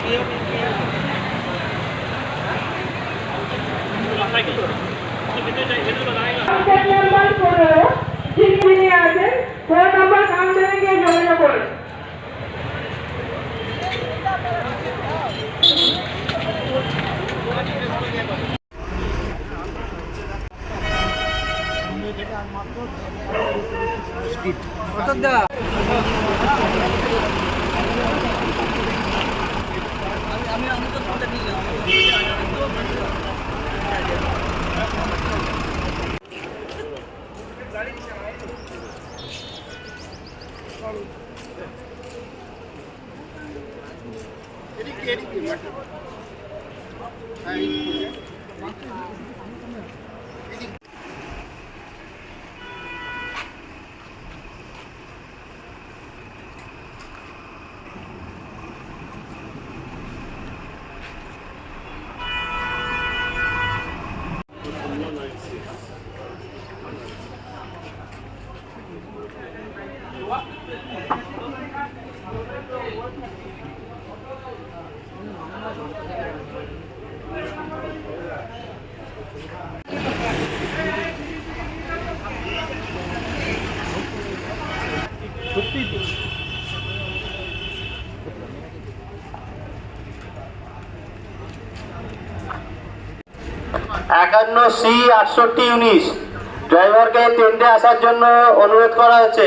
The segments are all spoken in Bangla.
সেট উপস্থিত একান্ন সি আটষট্টি উনিশ ড্রাইভারকে ট্রেনটে আসার জন্য অনুরোধ করা হয়েছে।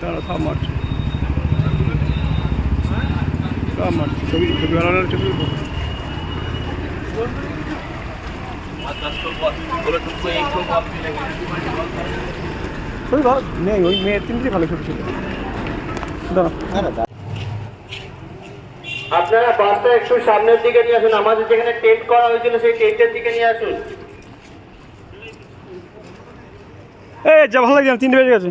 দাঁড়া সব মারছে। সব মারছে। ছবি ছবি ভালো ছবি ছবি ভালো নেই ওই মেয়ের তিনটে ভালো ছবি ছিল। আপনারা বাসটা একটু সামনের দিকে নিয়ে আসুন। আমাদের যেখানে টেন্ট করা হয়েছিল সেই টেন্টের দিকে নিয়ে আসুন। এই যা ভালো লাগছে তিনটে বেজে গেছে।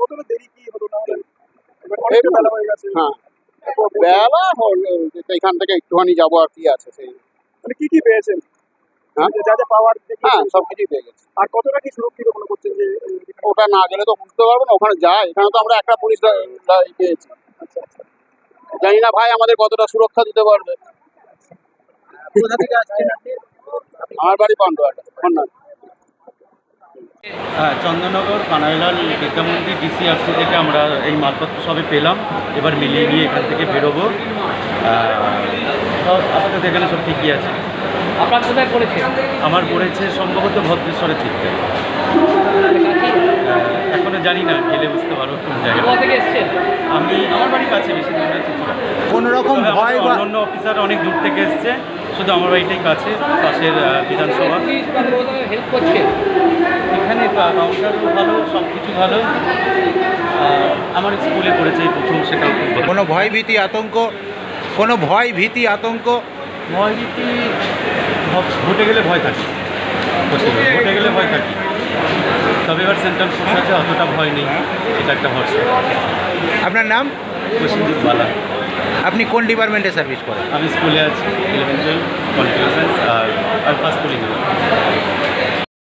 কতটা দেরি কি হলো না হলো? এবার এই অনেকটা বেলা হয়ে গেছে। হ্যাঁ বেলা হলো এখান থেকে একটুখানি যাব আর কি আছে সেই। মানে কি কি পেয়েছেন? হ্যাঁ? যা যা পাওয়ার হ্যাঁ সব কিছুই পেয়ে গেছে। আর কতটা কি সুরক্ষিত মনে করছেন যে ওটা না গেলে তো বুঝতে পারব না ওখানে যাই এখানে তো আমরা একটা পুলিশ পেয়েছি। আচ্ছা আচ্ছা। জানি না ভাই আমাদের কতটা সুরক্ষা দিতে পারবে। আমার বাড়ি পান্ডুয়াটা। চন্দননগর কানাইলাল বিদ্যামন্দির ডিসিআরসি থেকে আমরা এই মালপত্র সবে পেলাম এবার মিলিয়ে নিয়ে এখান থেকে বেরোবো সব আপাতত এখানে সব ঠিকই আছে আপনার কোথায় পড়েছে আমার পড়েছে সম্ভবত ভদ্রেশ্বরের দিক থেকে এখনও জানি না গেলে বুঝতে পারব কোন জায়গায় কোথা থেকে এসছেন আমি আমার বাড়ির কাছে বেশি দূর না কোনো রকম ভয় বা অন্যান্য অফিসার অনেক দূর থেকে এসছে শুধু আমার বাড়িটাই কাছে পাশের বিধানসভা হেল্প করছে ভালো সব কিছু ভালো আমার স্কুলে পড়েছে প্রথম সেটা কোনো ভয় ভীতি আতঙ্ক? কোনো ভয় ভীতি আতঙ্ক? ভয়ভীতি ভ- ভোটে গেলে ভয় থাকে। ভোটে গেলে ভয় থাকে। তবে এবার সেন্ট্রাল ফোর্স আছে অতটা ভয় নেই। এটা একটা ভরসা। আপনার নাম? প্রসেনজিৎ বালা। আপনি কোন ডিপার্টমেন্টে সার্ভিস করেন? আমি স্কুলে আছি ইলেভেন টুয়েলভ পলিটিক্যাল সায়েন্স আর ফার্স্ট পুলিং